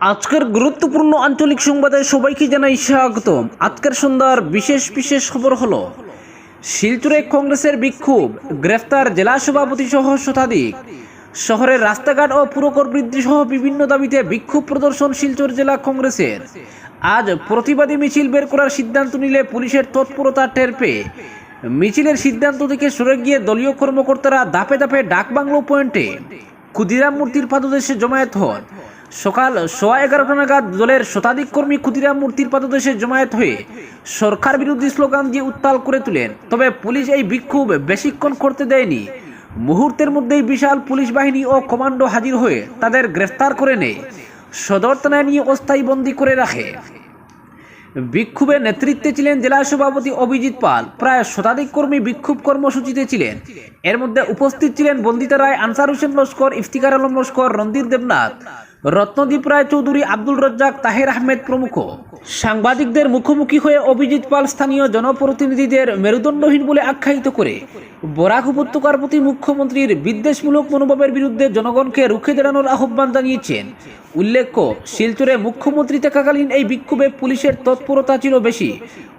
আজকের গুরুত্বপূর্ণ আঞ্চলিক সংবাদে সবাইকে জানাই স্বাগতম। আজকের সন্ধ্যার বিশেষ বিশেষ খবর হলো, শিলচুরে কংগ্রেসের বিক্ষোভ, গ্রেফতার জেলা সভাপতি সহ শতাধিক। শহরের রাস্তাঘাট ও পুরকর বৃদ্ধি সহ বিভিন্ন দাবিতে বিক্ষোভ প্রদর্শন শিলচর জেলা কংগ্রেসের। আজ প্রতিবাদী মিছিল বের করার সিদ্ধান্ত নিলে পুলিশের তৎপরতা টের পেয়ে মিছিলের সিদ্ধান্ত থেকে সরে গিয়ে দলীয় কর্মকর্তারা ধাপে ধাপে ডাকবাংলো পয়েন্টে ক্ষুদিরাম মূর্তির পাদদেশে জমায়েত হন। সকাল সোয়া এগারোটা নাগাদ দলের শতাধিক কর্মী ক্ষুদিরাম মূর্তির পাদদেশে জমায়েত হয়ে সরকার বিরোধী স্লোগান দিয়ে উত্তাল করে তোলেন। তবে পুলিশ এই বিক্ষোভ বেশিক্ষণ করতে দেয়নি। মুহূর্তের মধ্যেই বিশাল পুলিশ বাহিনী ও কমান্ডো হাজির হয়ে তাদের গ্রেফতার করে নেয়। সদর থানায় নিয়ে অস্থায়ী বন্দি করে রাখে। বিক্ষোভের নেতৃত্বে ছিলেন জেলা সভাপতি অভিজিৎ পাল। প্রায় শতাধিক কর্মী বিক্ষোভ কর্মসূচিতে ছিলেন। এর মধ্যে উপস্থিত ছিলেন বন্দিতা রায়, আনসার হোসেন লস্কর, ইফতিকার আলম লস্কর, রণধীর দেবনাথ। রত্নদীপ রায় চৌধুরী আব্দুল রজ্জাক তাহের আহমেদ প্রমুখ। সাংবাদিকদের মুখোমুখি হয়ে অভিজিৎ পাল স্থানীয় জনপ্রতিনিধিদের মেরুদণ্ডহীন বলে আখ্যায়িত করে বরাক উপত্যকার প্রতি মুখ্যমন্ত্রীর বিদ্বেষমূলক মনোভাবের বিরুদ্ধে জনগণকে রুখে দাঁড়ানোর আহ্বান জানিয়েছেন। উল্লেখ্য, শিলচরে মুখ্যমন্ত্রী থাকাকালীন এই বিক্ষোভে পুলিশের তৎপরতা ছিল বেশি।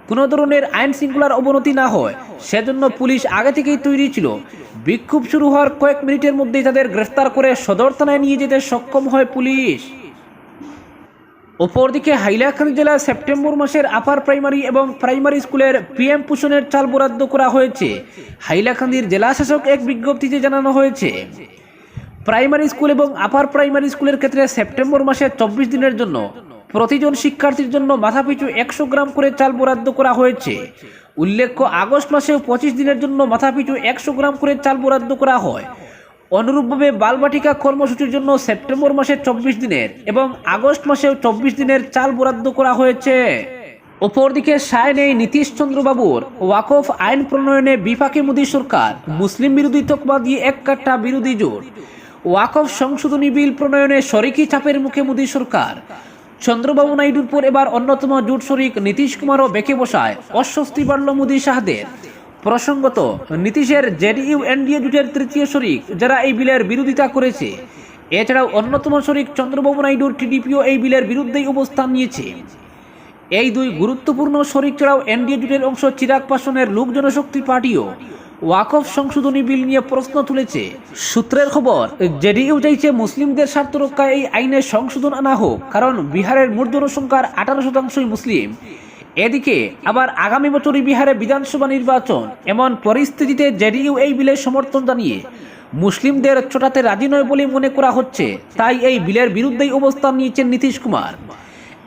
কোনো ধরনের আইন শৃঙ্খলার অবনতি না হয়, সেজন্য পুলিশ আগে থেকেই তৈরি ছিল। বিক্ষোভ শুরু হওয়ার কয়েক মিনিটের মধ্যেই তাদের গ্রেফতার করে সদর থানায় নিয়ে যেতে সক্ষম হয় পুলিশ। অপরদিকে হাইলাকান্দি জেলায় সেপ্টেম্বর মাসের আপার প্রাইমারি এবং প্রাইমারি স্কুলের পিএম পোষণের চাল বরাদ্দ করা হয়েছে। হাইলাকান্দির জেলা শাসক এক বিজ্ঞপ্তিতে জানানো হয়েছে। প্রাইমারি স্কুল এবং আপার প্রাইমারি স্কুলের ক্ষেত্রে সেপ্টেম্বর মাসে চব্বিশ দিনের জন্য প্রতিজন শিক্ষার্থীর জন্য মাথাপিছু একশো গ্রাম করে চাল বরাদ্দ করা হয়েছে। উল্লেখ্য, আগস্ট মাসেও পঁচিশ দিনের জন্য মাথাপিছু একশো গ্রাম করে চাল বরাদ্দ করা হয়। অনুরূপভাবে বালবাটিকা কর্মসূচির জন্য সেপ্টেম্বর মাসে চব্বিশ দিনের এবং আগস্ট মাসেও চব্বিশ দিনের চাল বরাদ্দ করা হয়েছে। অপরদিকে সায় নেই নীতিশ চন্দ্রবাবুর ওয়াকফ আইন প্রণয়নে বিপাকে মোদী সরকার, মুসলিম বিরোধী তকমা দিয়ে এক কাট্টা বিরোধী জোট। ওয়াকফ সংশোধনী বিল প্রণয়নে শরিকি চাপের মুখে মোদী সরকার। চন্দ্রবাবু নাইডুর পর এবার অন্যতম জোট শরিক নীতিশ কুমারও বেঁকে বসায়, অস্বস্তি বাড়ল মোদী শাহদের। প্রসঙ্গত, নীতিশের জেডিইউ এনডিএ জোটের তৃতীয় শরিক, যারা এই বিলের বিরোধিতা করেছে। এছাড়াও অন্যতম শরিক চন্দ্রবাবু নাইডুর টিডিপিও এই বিলের বিরুদ্ধেই অবস্থান নিয়েছে। এই দুই গুরুত্বপূর্ণ শরিক ছাড়াও এনডিএ জোটের অংশ চিরাগ পাসনের লোক জনশক্তি পার্টিও ওয়াকফ সংশোধনী বিল নিয়ে প্রশ্ন তুলেছে। সূত্রের খবর, জেডিইউ চাইছে মুসলিমদের স্বার্থ রক্ষায় এই আইনে সংশোধন আনা হোক, কারণ বিহারের মোট জনসংখ্যার আঠারো শতাংশই মুসলিম। এদিকে আবার আগামী বছরই বিহারে বিধানসভা নির্বাচন। এমন পরিস্থিতিতে জেডিইউ এই বিলের সমর্থন জানিয়ে মুসলিমদের চোটাতে রাজি নয় বলে মনে করা হচ্ছে। তাই এই বিলের বিরুদ্ধেই অবস্থান নিয়েছেন নীতিশ কুমার।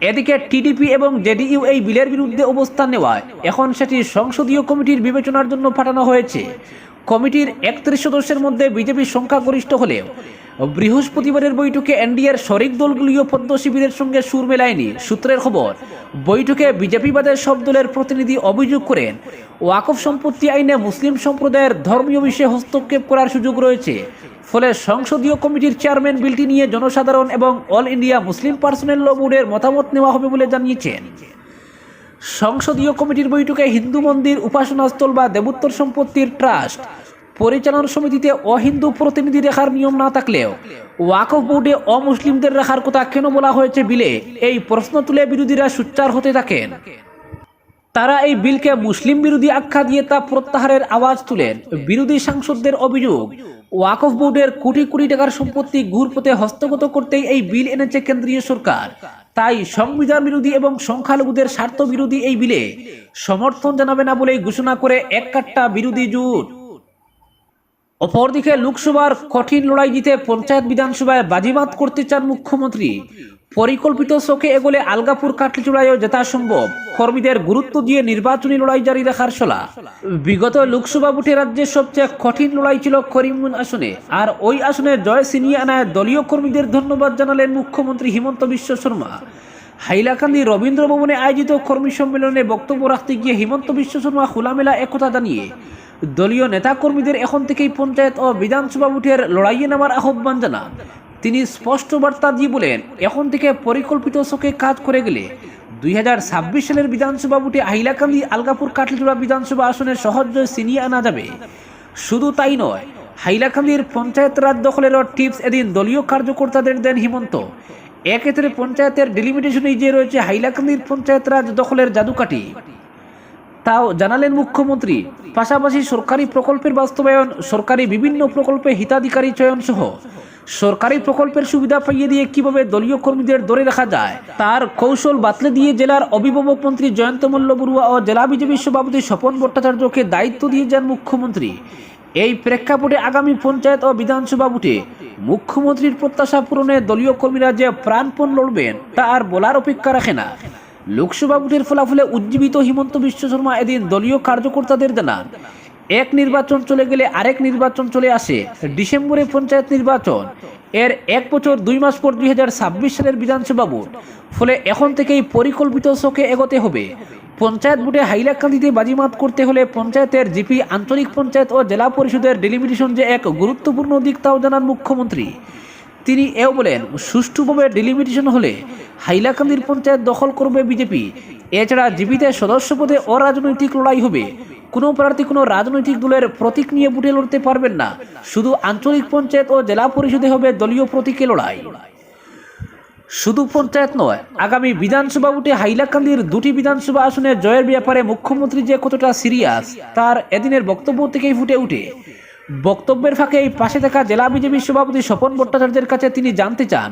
এদিকে টিডিপি এবং জেডিইউ এই বিলের বিরুদ্ধে অবস্থান নেওয়ায় এখন সেটি সংসদীয় কমিটির বিবেচনার জন্য পাঠানো হয়েছে। কমিটির একত্রিশ সদস্যের মধ্যে বিজেপির সংখ্যাগরিষ্ঠ হলেও বৃহস্পতিবারের বৈঠকে এনডিএর শরিক দলগুলিও পদ্ম শিবিরের সঙ্গে সুর মেলায়নি। সূত্রের খবর বৈঠকে বিজেপি বাদের সব দলের প্রতিনিধি অভিযোগ করেন, ওয়াকফ সম্পত্তি আইনে মুসলিম সম্প্রদায়ের ধর্মীয় বিষয়ে হস্তক্ষেপ করার সুযোগ রয়েছে। ফলে সংসদীয় কমিটির চেয়ারম্যান বিলটি নিয়ে জনসাধারণ এবং All India Muslim personal law বোর্ডের মতামত নেওয়া হবে বলে জানিয়েছেন। সংসদীয় কমিটির বৈঠকে হিন্দু মন্দির, উপাসনাস্থল বা দেবোত্তর সম্পত্তির ট্রাস্ট পরিচালনা সমিতিতে অহিন্দু প্রতিনিধি রেখার নিয়ম না থাকলেও ওয়াকফ বোর্ডে অমুসলিমদের রাখার কথা কেন বলা হয়েছে বিলে? এই প্রশ্ন তুলে বিরোধীরা সুচ্চার হতে থাকেন। তারা এই বিলকে মুসলিম বিরোধী আখ্যা দিয়ে তা প্রত্যাহারের আওয়াজ তুলেন। বিরোধী সাংসদদের অভিযোগ, ওয়াকফ বোর্ডের কোটি কোটি টাকার সম্পত্তি ঘুরপথে হস্তগত করতেই এই বিল এনেছে কেন্দ্রীয় সরকার। তাই সংবিধান বিরোধী এবং সংখ্যালঘুদের স্বার্থ বিরোধী এই বিলে সমর্থন জানাবে না বলেই ঘোষণা করে এক কাট্টা বিরোধী জোট। অপরদিকে লোকসভার কঠিন লড়াই জিতে পঞ্চায়েত বিধানসভায় বাজিমাত করতে চান মুখ্যমন্ত্রী। পরিকল্পিত শোকে এগোলে আলগাপুর কাটলিচুড়ায়ও যথাসম্ভব। কর্মীদের গুরুত্ব দিয়ে নির্বাচনী লড়াই জারি রাখার সলা বিগত লোকসভা ভোটে রাজ্যের সবচেয়ে কঠিন লড়াই ছিল করিমগঞ্জ আসনে। আর ওই আসনে জয় ছিনিয়ে আনায় দলীয় কর্মীদের ধন্যবাদ জানালেন মুখ্যমন্ত্রী হিমন্ত বিশ্ব শর্মা। হাইলাকান্দি রবীন্দ্র ভবনে আয়োজিত কর্মী সম্মেলনে বক্তব্য রাখতে গিয়ে হিমন্ত বিশ্ব শর্মা খোলামেলা একথা জানিয়ে দলীয় নেতাকর্মীদের এখন থেকেই পঞ্চায়েত ও বিধানসভা ভোটের লড়াইয়ে নামার আহ্বান জানান। তিনি স্পষ্ট বার্তা দিয়ে বলেন, এখন থেকে পরিকল্পিত শোকে কাজ করে গেলে দুই হাজার ছাব্বিশ সালের বিধানসভা ভোটে হাইলাকান্দি, আলগাপুর কাটলিচুড়া বিধানসভা আসনের সহজ ছিনিয়ে আনা যাবে। শুধু তাই নয়, হাইলাকান্দির পঞ্চায়েত রাজ দখলেরও টিপস এদিন দলীয় কার্যকর্তাদের দেন হিমন্ত। এক্ষেত্রে পঞ্চায়েতের ডেলিমিটেশনে যে রয়েছে, হাইলাকান্দির পঞ্চায়েত রাজ দখলের জাদুকাঠি। তাও জানালেন মুখ্যমন্ত্রী। পাশাপাশি সরকারি প্রকল্পের বাস্তবায়ন, সরকারি বিভিন্ন প্রকল্পে হিতাধিকারী চয়ন সহ সরকারি প্রকল্পের সুবিধা পাইয়ে দিয়ে কীভাবে দলীয় কর্মীদের ধরে রাখা যায়, তার কৌশল বাতলে দিয়ে জেলার অভিভাবক মন্ত্রী জয়ন্ত মল্ল বড়ুয়া ও জেলা বিজেপি সভাপতি স্বপন ভট্টাচার্যকে দায়িত্ব দিয়ে যান মুখ্যমন্ত্রী। এই প্রেক্ষাপটে আগামী পঞ্চায়েত ও বিধানসভা ভোটে মুখ্যমন্ত্রীর প্রত্যাশা পূরণে দলীয় কর্মীরা যে প্রাণপণ লড়বেন, তা আর বলার অপেক্ষা রাখে না। লোকসভা ভোটের ফলাফলে উজ্জীবিত হিমন্ত বিশ্ব শর্মা এদিন দলীয় কার্যকর্তাদের জানান এক নির্বাচন চলে গেলে আরেক নির্বাচন চলে আসে ডিসেম্বরে পঞ্চায়েত নির্বাচন। এর এক বছর দুই মাস পর দুই হাজার ছাব্বিশ সালের বিধানসভা ভোট। ফলে এখন থেকেই পরিকল্পিত শোকে এগোতে হবে। পঞ্চায়েত ভোটে হাইলাকান্দিতে বাজিমাত করতে হলে পঞ্চায়েতের জিপি, আঞ্চলিক পঞ্চায়েত ও জেলা পরিষদের ডেলিমিটেশন যে এক গুরুত্বপূর্ণ দিক তাও জানান মুখ্যমন্ত্রী। তিনি এও বলেন, সুষ্ঠুভাবে ডেলিমিটেশন হলে হাইলাকান্দির পঞ্চায়েত দখল করবে বিজেপি। এছাড়া জিপিতে সদস্য পদে অরাজনৈতিক লড়াই হবে। কোনো প্রার্থী কোনো রাজনৈতিক দলের প্রতীক নিয়ে বুটে লড়তে পারবেন না। শুধু আঞ্চলিক পঞ্চায়েত ও জেলা পরিষদে হবে দলীয় প্রতীকে লড়াই। শুধু পঞ্চায়েত নয়, আগামী বিধানসভা উঠে হাইলাকান্দির দুটি বিধানসভা আসনে জয়ের ব্যাপারে মুখ্যমন্ত্রী যে কতটা সিরিয়াস তার এদিনের বক্তব্য থেকেই ফুটে উঠে। বক্তব্যের ফাঁকে এই পাশে থাকা জেলা বিজেপি সভাপতি স্বপন ভট্টাচার্যের কাছে তিনি জানতে চান,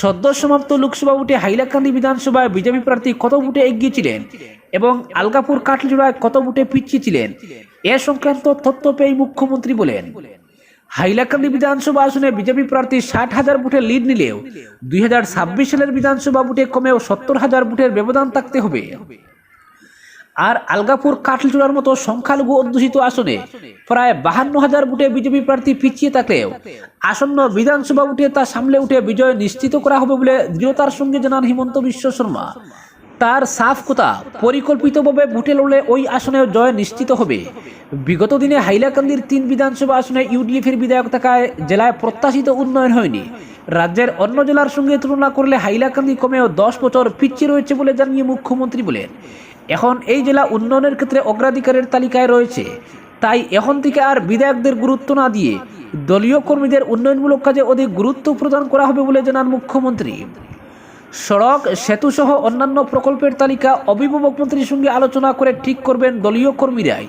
সদ্য সমাপ্ত লোকসভা ভোটে হাইলাকান্দি বিধানসভায় বিজেপি প্রার্থী কত ভোটে এগিয়ে ছিলেন এবং আলগাপুর কাটলিজোড়ায় কত ভোটে পিছিয়ে ছিলেন এ সংক্রান্ত তথ্য পেয়ে মুখ্যমন্ত্রী বলেন, হাইলাকান্দি বিধানসভা আসনে বিজেপি প্রার্থী ষাট হাজার ভোটের লিড নিলেও দুই হাজার ছাব্বিশ সালের বিধানসভা ভোটে কমেও সত্তর হাজার ভোটের ব্যবধান থাকতে হবে। আর আলগাপুর কাটলচূড়ার মতো সংখ্যালঘু অধ্যুষিত আসনে প্রায় বাহান্ন হাজার ভোটে বিজেপি প্রার্থী পিছিয়ে থাকলেও আসন্ন বিধানসভা উঠে তা সামলে উঠে বিজয় নিশ্চিত করা হবে বলে দৃঢ়তার সঙ্গে জানান হিমন্ত বিশ্ব শর্মা। তার সাফ কথা, পরিকল্পিতভাবে ভোটে লড়লে ওই আসনে জয় নিশ্চিত হবে। বিগত দিনে হাইলাকান্দির তিন বিধানসভা আসনে ইউডিএফের বিধায়ক থাকায় জেলায় প্রত্যাশিত উন্নয়ন হয়নি। রাজ্যের অন্য জেলার সঙ্গে তুলনা করলে হাইলাকান্দি কমেও দশ বছর পিছিয়ে রয়েছে বলে জানিয়ে মুখ্যমন্ত্রী বলেন। এখন এই জেলা উন্নয়নের ক্ষেত্রে অগ্রাধিকারের তালিকায় রয়েছে। তাই এখন থেকে আর বিধায়কদের গুরুত্ব না দিয়ে দলীয় কর্মীদের উন্নয়নমূলক কাজে অধিক গুরুত্ব প্রদান করা হবে বলে জানান মুখ্যমন্ত্রী। সড়ক সেতু সহ অন্যান্য প্রকল্পের তালিকা অভিভাবক মন্ত্রীর সঙ্গে আলোচনা করে ঠিক করবেন দলীয় কর্মীরাই।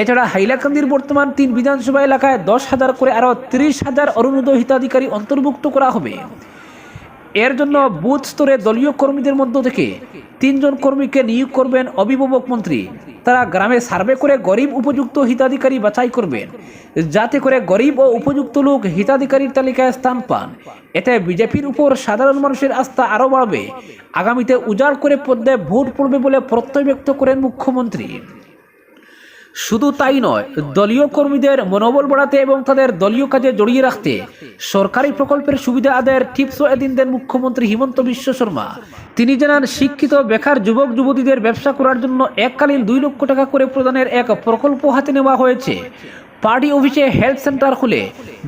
এছাড়া হাইলাকান্দির বর্তমান তিন বিধানসভা এলাকায় দশ হাজার করে আরও তিরিশ হাজার অরুণোদয় হিতাধিকারী অন্তর্ভুক্ত করা হবে। এর জন্য বুথ স্তরে দলীয় কর্মীদের মধ্য থেকে তিনজন কর্মীকে নিয়োগ করবেন অভিভাবক মন্ত্রী। তারা গ্রামে সার্ভে করে গরিব উপযুক্ত হিতাধিকারী বাছাই করবেন, যাতে করে গরিব ও উপযুক্ত লোক হিতাধিকারীর তালিকায় স্থান পান। এতে বিজেপির উপর সাধারণ মানুষের আস্থা আরও বাড়বে। আগামীতে উজাড় করে পদ্মে ভোট পড়বে বলে প্রত্যয় ব্যক্ত করেন মুখ্যমন্ত্রী। শুধু তাই নয়, দলীয় কর্মীদের মনোবল বাড়াতে এবং তাদের দলীয় কাজে জড়িয়ে রাখতে সরকারি প্রকল্পের সুবিধা আদায়ের টিপসও এদিন দেন মুখ্যমন্ত্রী হিমন্ত বিশ্ব শর্মা। তিনি জানান, শিক্ষিত, বেকার যুবক, যুবতীদের ব্যবসা করার জন্য এককালীন দুই লক্ষ টাকা করে প্রদানের এক প্রকল্প হাতে নেওয়া হয়েছে। পার্টি অফিসে হেলথ সেন্টার খুলে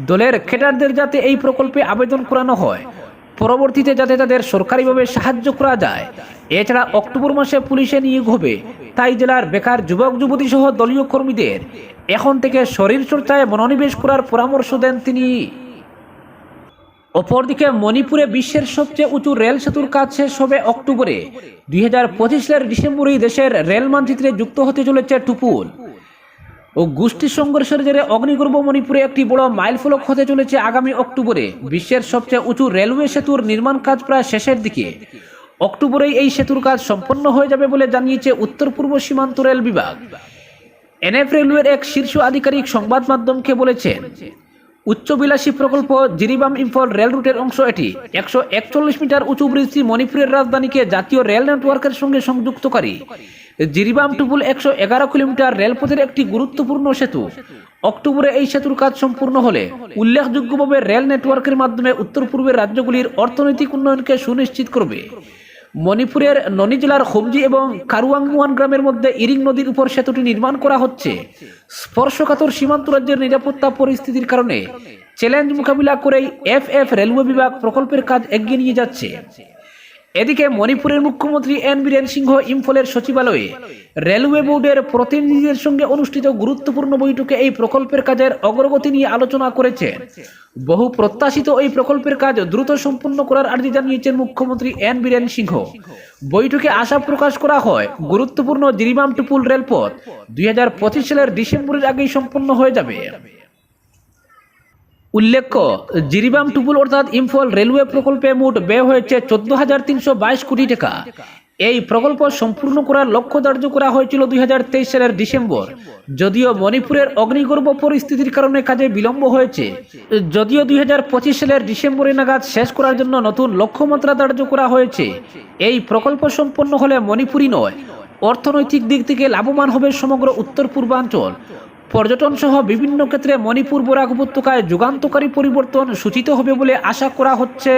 দলের ক্যাডারদের যাতে এই প্রকল্পে আবেদন করানো হয় পরবর্তীতে যাতে তাদের সরকারিভাবে সাহায্য করা যায়। এছাড়া অক্টোবর মাসে পুলিশে নিয়োগ হবে। তাই জেলার বেকার যুবক যুবতী সহ দলীয় কর্মীদের এখন থেকে শরীরচর্চায় মনোনিবেশ করার পরামর্শ দেন তিনি। অপরদিকে মণিপুরে বিশ্বের সবচেয়ে উঁচু রেল সেতুর কাজ শেষ হবে অক্টোবরে। দুই হাজার পঁচিশ সালের ডিসেম্বরেই দেশের রেল মানচিত্রে যুক্ত হতে চলেছে টুপুল ও গোষ্ঠী সংঘর্ষের জেরে অগ্নিগর্ভ মণিপুরে একটি বড় মাইলফলক হতে চলেছে আগামী অক্টোবরে। বিশ্বের সবচেয়ে উঁচু রেলওয়ে সেতুর নির্মাণ কাজ প্রায় শেষের দিকে। অক্টোবরেই এই সেতুর কাজ সম্পন্ন হয়ে যাবে বলে জানিয়েছে উত্তর পূর্ব সীমান্ত রেল বিভাগ। এনএফ রেলওয়ের এক শীর্ষ আধিকারিক সংবাদ মাধ্যমকে বলেছেন, উচ্চবিলাসী প্রকল্প জিরিবাম ইম্ফল রেল রুটের অংশ এটি একশো একচল্লিশ মিটার উঁচু ব্রিজটি মণিপুরের রাজধানীকে জাতীয় রেল নেটওয়ার্কের সঙ্গে সংযুক্তকারী। জিরিবাম টুপুল একশো এগারো কিলোমিটার রেলপথের একটি গুরুত্বপূর্ণ সেতু। অক্টোবরে এই সেতুর কাজ সম্পূর্ণ হলে উল্লেখযোগ্যভাবে রেল নেটওয়ার্কের মাধ্যমে উত্তর পূর্বের রাজ্যগুলির অর্থনৈতিক উন্নয়নকে সুনিশ্চিত করবে। মণিপুরের ননি জেলার হোমজি এবং কারুয়াংমুয়ান গ্রামের মধ্যে ইরিং নদীর উপর সেতুটি নির্মাণ করা হচ্ছে। স্পর্শকাতর সীমান্ত রাজ্যের নিরাপত্তা পরিস্থিতির কারণে চ্যালেঞ্জ মোকাবিলা করেই এফ এফ রেলওয়ে বিভাগ প্রকল্পের কাজ এগিয়ে নিয়ে যাচ্ছে। এদিকে মণিপুরের মুখ্যমন্ত্রী এন বীরেন সিংহ ইম্ফলের সচিবালয়ে রেলওয়ে বোর্ডের প্রতিনিধিদের সঙ্গে অনুষ্ঠিত গুরুত্বপূর্ণ বৈঠকে এই প্রকল্পের কাজের অগ্রগতি নিয়ে আলোচনা করেছেন বহু প্রত্যাশিত এই প্রকল্পের কাজ দ্রুত সম্পন্ন করার আর্জি জানিয়েছেন মুখ্যমন্ত্রী এন বীরেন সিংহ। বৈঠকে আশা প্রকাশ করা হয়, গুরুত্বপূর্ণ জিরিবাম টুপুল রেলপথ দুই হাজার পঁচিশ সালের ডিসেম্বরের আগেই সম্পন্ন হয়ে যাবে। উল্লেখ্য, জিরিবাম টুপুল অর্থাৎ ইম্ফল রেলওয়ে প্রকল্পে মোট ব্যয় হয়েছে চোদ্দ হাজার তিনশো বাইশ কোটি টাকা। এই প্রকল্প সম্পূর্ণ করার লক্ষ্য ধার্য করা হয়েছিল দু হাজার তেইশ সালের ডিসেম্বর। যদিও মণিপুরের অগ্নিগর্ভ পরিস্থিতির কারণে কাজে বিলম্ব হয়েছে, যদিও দুই হাজার পঁচিশ সালের ডিসেম্বরে নাগাদ শেষ করার জন্য নতুন লক্ষ্যমাত্রা ধার্য করা হয়েছে। এই প্রকল্প সম্পন্ন হলে মণিপুরই নয়, অর্থনৈতিক দিক থেকে লাভবান হবে সমগ্র উত্তর পূর্বাঞ্চল পর্যটন সহ বিভিন্ন ক্ষেত্রে মণিপুর বরাক উপত্যকায় যুগান্তকারী পরিবর্তন সূচিত হবে বলে আশা করা হচ্ছে।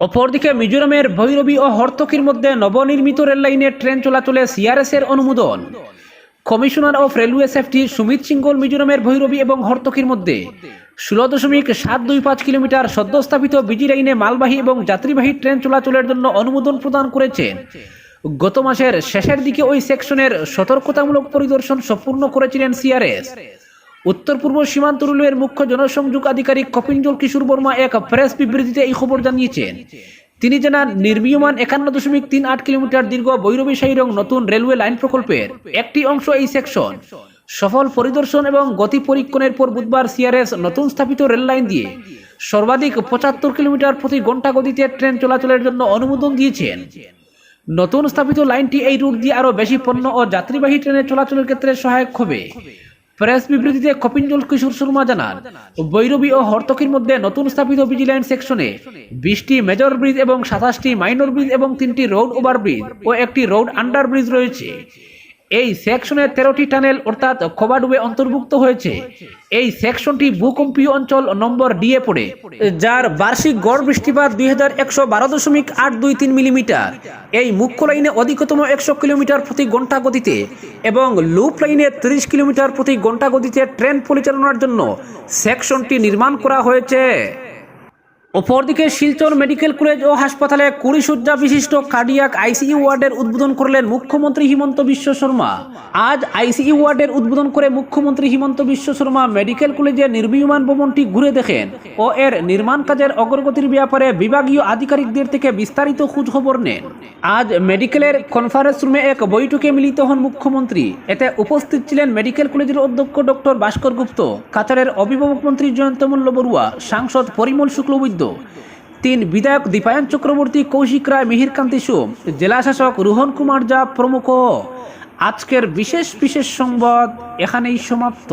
অপরদিকে মিজোরামের ভৈরবী ও হর্তকির মধ্যে নবনির্মিত রেললাইনে ট্রেন চলাচলে সিআরএস এর অনুমোদন। Commissioner of railway safety Sumit Singhal মিজোরামের ভৈরবী এবং হর্তকির মধ্যে ষোলো দশমিক সাত দুই পাঁচ কিলোমিটার সদ্যস্থাপিত বিজি লাইনে মালবাহী এবং যাত্রীবাহী ট্রেন চলাচলের জন্য অনুমোদন প্রদান করেছেন গত মাসের শেষের দিকে ওই সেকশনের সতর্কতামূলক পরিদর্শন সম্পূর্ণ করেছিলেন সিআরএস উত্তর পূর্ব সীমান্ত রেলওয়ের মুখ্য জনসংযোগ আধিকারিক কপিঞ্জল কিশোর বর্মা এক প্রেস বিবৃতিতে এই খবর জানিয়েছেন। তিনি জানান, নির্মীয়মান একান্ন দশমিক তিন আট কিলোমিটার দীর্ঘ বৈরবী সাইরং নতুন রেলওয়ে লাইন প্রকল্পের একটি অংশ এই সেকশন। সফল পরিদর্শন এবং গতি পরীক্ষণের পর বুধবার সিআরএস নতুন স্থাপিত রেল লাইন দিয়ে সর্বাধিক পঁচাত্তর কিলোমিটার প্রতি ঘণ্টা গতিতে ট্রেন চলাচলের জন্য অনুমোদন দিয়েছেন। নতুন স্থাপিত লাইনটি এই রুট দিয়ে আরও বেশি পণ্য ও যাত্রীবাহী ট্রেনের চলাচলের ক্ষেত্রে সহায়ক হবে। প্রেস বিবৃতিতে কপিঞ্জল কিশোর শর্মা জানান বৈরবী ও হর্তকির মধ্যে নতুন স্থাপিত বিজি লাইন সেকশনে বিশটি মেজর ব্রিজ এবং সাতাশটি মাইনর ব্রিজ এবং তিনটি রোড ওভার ব্রিজ ও একটি রোড আন্ডার ব্রিজ রয়েছে। এই সেকশনে তেরোটি টানেল অর্থাৎ খোবাডুবে অন্তর্ভুক্ত হয়েছে। এই সেকশনটি ভূকম্পীয় অঞ্চল নম্বর ডিএ পড়ে, যার বার্ষিক গড় বৃষ্টিপাত দুই হাজার একশো বারো দশমিক আট দুই তিন মিলিমিটার। এই মুখ্য লাইনে অধিকতম একশো কিলোমিটার প্রতি ঘণ্টা গতিতে এবং লুপ লাইনে তিরিশ কিলোমিটার প্রতি ঘণ্টা গতিতে ট্রেন পরিচালনার জন্য সেকশনটি নির্মাণ করা হয়েছে। অপরদিকে শিলচর মেডিকেল কলেজ ও হাসপাতালে কুড়ি শয্যা বিশিষ্ট কার্ডিয়াক আইসিইউ ওয়ার্ডের উদ্বোধন করলেন মুখ্যমন্ত্রী হিমন্ত বিশ্ব শর্মা। আজ আইসিইউ ওয়ার্ডের উদ্বোধন করে মুখ্যমন্ত্রী হিমন্ত বিশ্ব শর্মা মেডিকেল কলেজের নির্মীয়মান ভবনটি ঘুরে দেখেন ও এর নির্মাণ কাজের অগ্রগতির ব্যাপারে বিভাগীয় আধিকারিকদের থেকে বিস্তারিত খোঁজখবর নেন। আজ মেডিকেলের কনফারেন্স রুমে এক বৈঠকে মিলিত হন মুখ্যমন্ত্রী। এতে উপস্থিত ছিলেন মেডিকেল কলেজের অধ্যক্ষ ডক্টর ভাস্কর গুপ্ত কাছাড়ের অভিভাবক মন্ত্রী জয়ন্তমল্ল বড়ুয়া, সাংসদ পরিমল শুক্লবৈদ্য তিন বিধায়ক দীপায়ন চক্রবর্তী, কৌশিক রায় মিহিরকান্তি সোম, জেলা শাসক রোহন কুমার যা প্রমুখ। আজকের বিশেষ বিশেষ সংবাদ এখানেই সমাপ্ত।